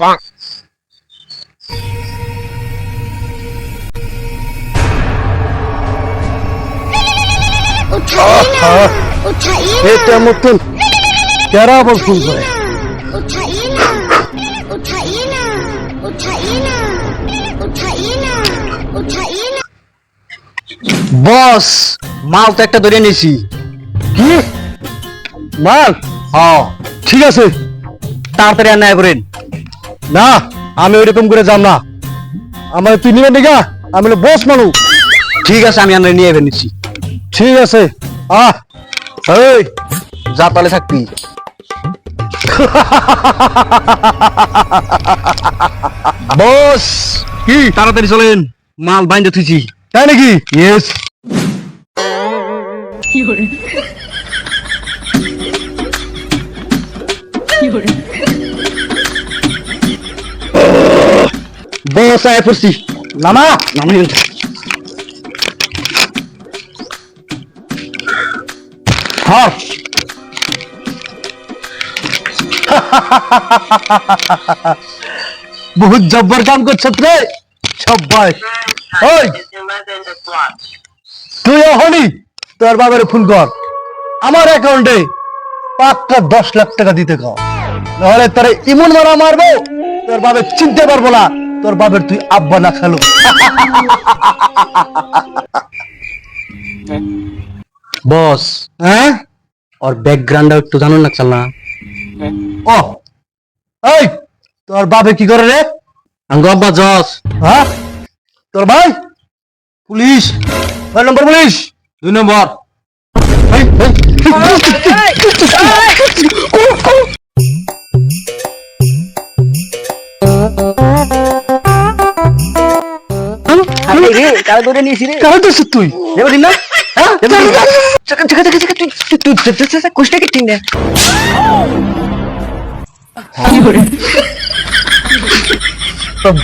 Fuck. এটা বস মাল তো একটা ধরে নিয়েছি কি? মাল? হ্যাঁ। ঠিক আছে। তাড়াতাড়ি আনায় করেন। না আমি ওইরকম করে যাম না। আমার তুই নিবেন দিঘা আমি হলো বস মানুষ। ঠিক আছে আমি আনারে নিয়ে নিচ্ছি। ঠিক আছে আহ এই। যা তাহলে থাকবি। বস। কি তাড়াতাড়ি চলেন মাল বাইন্দে থুইছি। তাই নাকি? ইয়েস বস হ্যাঁ বহুত জব্বর কাম করছত রে। সবাই ওই। তুই হনি তোর বাবার ফোন কর। আমার অ্যাকাউন্টে পাঁচটা দশ লাখ টাকা দিতে কর। নাহলে তোর ইমন মারা মারবো, তোর বাবে চিনতে পারব না। তোর বাবার তুই আব্বা না খেলো বস হ্যাঁ ওর ব্যাকগ্রাউন্ড একটু জানুন না চাল না ও এই তোর বাবে কি করে রে আঙ্গ আব্বা জস হ্যাঁ তোর ভাই পুলিশ কয় নম্বর পুলিশ দুই নম্বর এই, এই, কারা ধরছিস তুই? এবারে না। হ্যাঁ?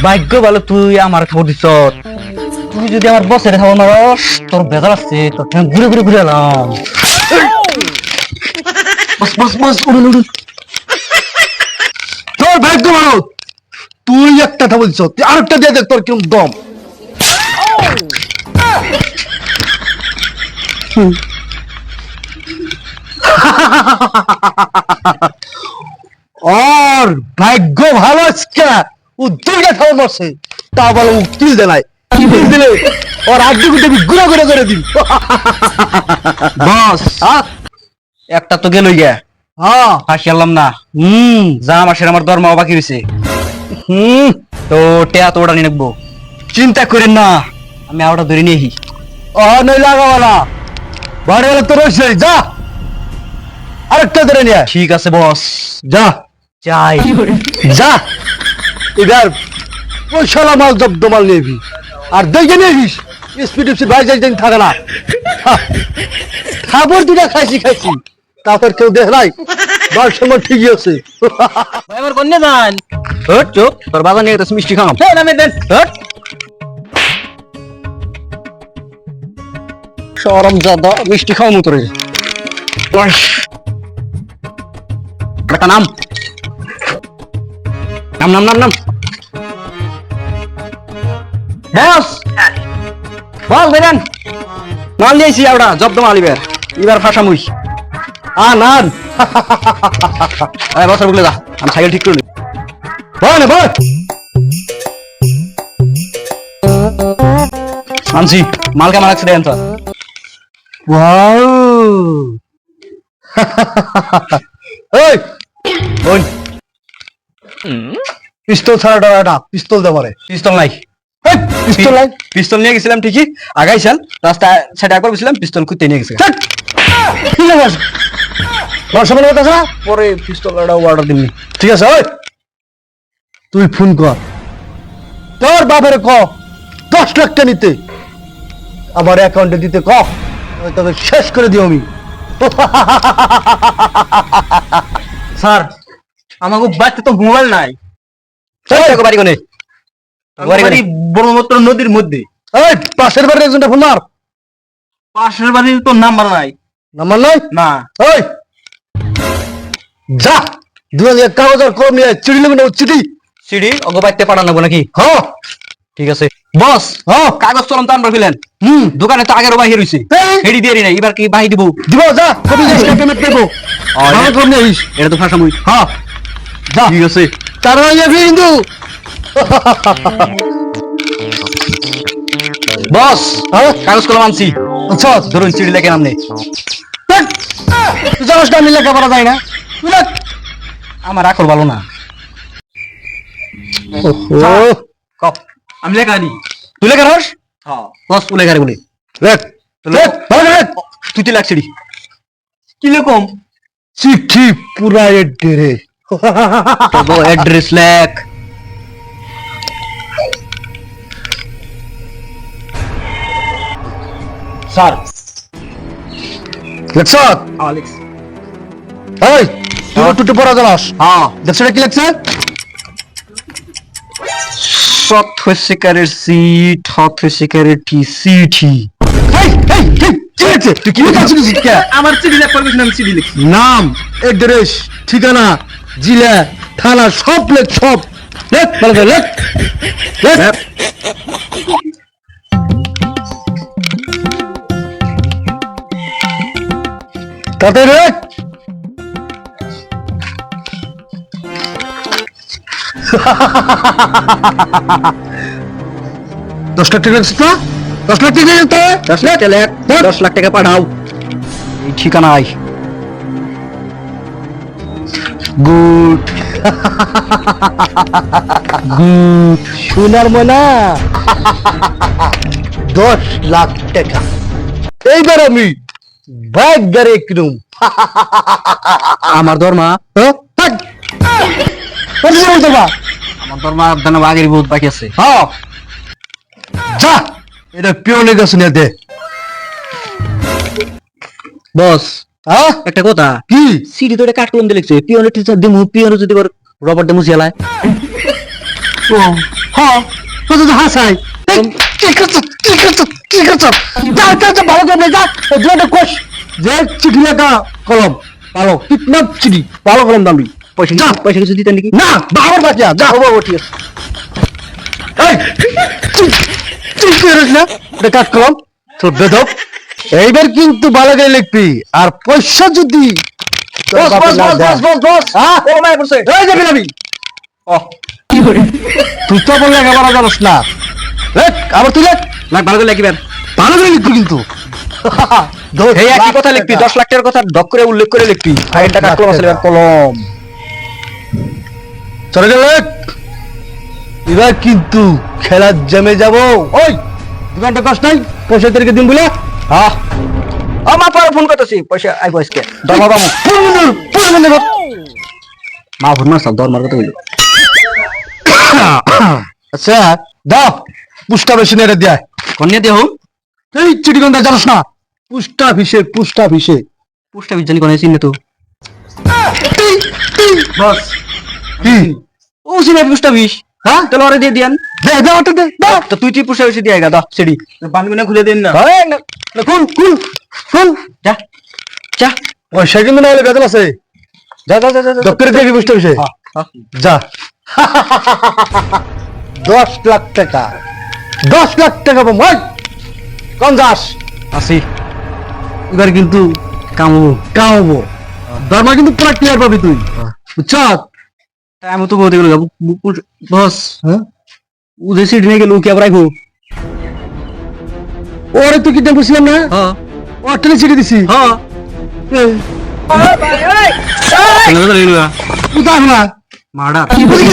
ভাগ্য ভালো তুই আমার খবর দিছ। তুই যদি আমার বসের খাব মারস তোর বেজাল আছে তোর ঘুরে ঘুরে ঘুরে এলাম। বস বস বস উড়ুন উড়ুন। তোর ভাগ্য ভালো। তুই একটা বলছ তুই আরেকটা দিয়ে দেখ তোর কিরম দম। আর ভাগ্য ভালো আজকে। ও খাওয়া মরছে। তা বলে ও কিল কিল দিলে? ওর আগে গুটে গুড়া গুড়া করে দিন বস। একটা তো গেল গিয়া হ্যাঁ। হাসি আল্লাম না। হুম। যা মাসের আমার দরমা বাকি রয়েছে হুম। তো টেয়া তো ওটা নিয়ে নেব চিন্তা করেন না। আমি আওটা ধরে নিয়ে ও নই লাগাওয়ালা বাড়ি গেলে তো রয়েছে যা। আরেকটা ধরে নিয়ে ঠিক আছে বস যা। যাই। যা। এবার পয়সালা মাল জব্দ মাল নিবি আর দেখে নিবিস স্পিড স্পিড ভাই যাই দিন থাকে না। খাবার দুটা খাইছি খাইছি। তারপর কেউ দেখ নাই? বার সময় ঠিকই আছে। আমার কন্যা দান হট চুপ। তোর বাবা নিয়ে মিষ্টি খাওয়াম। দেন আমি দেন। হট। সরম জাদা মিষ্টি খাওয়াম তোরে একটা নাম। নাম নাম নাম নাম। বস। বল বেরেন। মাল নিয়েছি আমরা জব্দ মাল এবার। ফাঁসা মুই আ নান বছর বলে যা আমি সাইকেল ঠিক করে বল বল আনছি মাল কেমন লাগছে দেন তো। পিস্তল ছাড়া পিস্তল দে পিস্তল নাই। পিস্তল নাই। পিস্তল নিয়ে গেছিলাম ঠিকই আগাইছাল রাস্তা সেটা একবার বসছিলাম পিস্তল কুইতে নিয়ে গেছে। বর্ষমান কথা পরে পিস্তল অর্ডার দিবি ঠিক আছে ওই। তুই ফোন কর। তোর বাপের ক? দশ লাখ টাকা নিতে। আমার অ্যাকাউন্টে দিতে ক? তবে শেষ করে দিও আমি। স্যার আমাকে বাড়িতে তো মোবাইল নাই। বাড়ি কোনে। বাড়ি ব্রহ্মপুত্র নদীর মধ্যে। এই পাশের বাড়ির একজনটা ফোন মার। পাশের বাড়ির তো নাম্বার নাই। নাম্বার নাই? না। ওই যা দুজন কাগজ আর কলম নিয়ে লিখে নেব চিঠি? সিডি অগো বাইতে পাঠানো নাকি? হ্যাঁ। ঠিক আছে। বস হ্যাঁ কাগজ কলম তো আনবার ফেলেন। হুম। দোকানে তো আগেরও বাহির হইছে। হেডি দিয়ে নাই এবার কি বাহি দিব? দিব যা। কবি যাস পেমেন্ট দেবো। আরে। আমার কলম নিয়ে আইস এটা তো ভাষা মুই হ্যাঁ যা। ঠিক আছে। তার হয়ে কিন্তু বস হ্যাঁ কাগজ কলম আনছি। আচ্ছা। ধরুন সিডি লেখে নামনে জানিস না আমি লেখাপড়া যাই না। তুই আমার আকল ভালো না। ওহো, আমি লেখা আনি। তুই লেখা রস? হ্যাঁ। বস তুই লেখা। রে বলে লেখ, লেখ। তুই তো কি লেখম? চিঠি পুরা এড্ডেরে। তো অ্যাড্রেস লেখ। স্যার। লেখছ আলেক্স ওই তুই টুটু পড়া জানাস। হ্যাঁ। দেখছ কি লেখছে সৎ হস্যিকারের সিট হত টি সিটি তুই কি আমার সিডি লেখ না আমি সিডি নাম এড্রেস ঠিকানা জেলা থানা সব লেখ সব। লেখ ভালো করে লেখ। লেখ। তাতে লেখ। দশ লাখ টাকা না দশ লাখ টাকা দশ লাখ টাকা দশ লাখ টাকা পাঠাও। এই ঠিকানায়। গুড। গুড। সোনার মনা দশ লাখ টাকা। এইবার আমি বাইক গাড়ি কিনুম আমার দরমা হ্যাঁ? থাক। কোথায় যাব তোমরা? আমার দরমা দানা আগের বহুত বাকি আছে। হ্যাঁ। যা। এটা পিওনে গেছে নিয়ে দে। বস। হ্যাঁ একটা কথা। কি? সিডি তো কাট কলম দিয়ে লিখছে টিচার দিমু যদি ও হ্যাঁ কোথায় তো হাসাই। কি করছ কি করছ কি করছ? যা যা যা ভালো করে যা। দুটো কোষ। যে চিঠি লেখা কলম ভালো। কিডন্যাপ চিঠি ভালো কলম দামি পয়সা যা। পয়সা কিছু দিতেন নাকি? না বাবার বাচ্চা যা হব হব ঠিক আছে। তুই করিস না? এটা তোর বেদব এইবার কিন্তু ভালো করে লিখবি আর পয়সা যদি না তুই তো বললে জানিস না। আবার তুই লেখ। লাখ ভালো করে লিখবেন। ভালো করে লিখবি কিন্তু। এই একই কথা লিখবি। দশ লাখ টাকার কথা ডক করে উল্লেখ করে লিখবি। ফাইলটা কাট কলম আছে? কলম। চলে গেল এবার কিন্তু খেলার জমে যাব। ওই দোকানটা কষ্ট নাই পয়সা তারিখে দিন বলে হ্যাঁ মা পরে ফোন করতেছি। পয়সা আইবো আজকে দরমা পাবো মা ফোন মারছ দরমার কথা বলল আচ্ছা দাও। পুষ্টা বেশি নেড়ে দেয় কন্যা দেহ এই চিঠিগন্ধা জানোস না? পুষ্টা ভিসে পুষ্টা ভিসে। পুষ্টা বিজ্ঞানী কোনে চিনে তো। বস। কি? ও পুষ্টা বিশ হ্যাঁ? তাহলে ওরে দিয়ে দিয়ান। দে দে ওটা দে দাও তো তুই তুই পুষ্টা বেশি দিয়ে গা দাও সিডি। খুলে দিন না। এই না, খুল খুল খুল। যা যা। কিন্তু না হলে বেতন আছে। যা যা যা যা, দপ্তরে দেখবি পুষ্টা ভিসে হ্যাঁ, হ্যাঁ। যা। দশ লাখ টাকা। দশ লাখ টাকা ওই, কোন যাস? আসি। এবার কিন্তু কামু। কামাবো দরমা কিন্তু পুরা ক্লিয়ার পাবি তুই। বুঝছ আমি তো বলতে গেল বস। হ্যাঁ? উদয় সিডি নিয়ে গেল কি আবার আইবো ওরে তুই কিনা বুঝলাম না? হ্যাঁ। ও টেনে ছিটে দিছি। হ্যাঁ। কোথায় না মার্ডার। কি বলি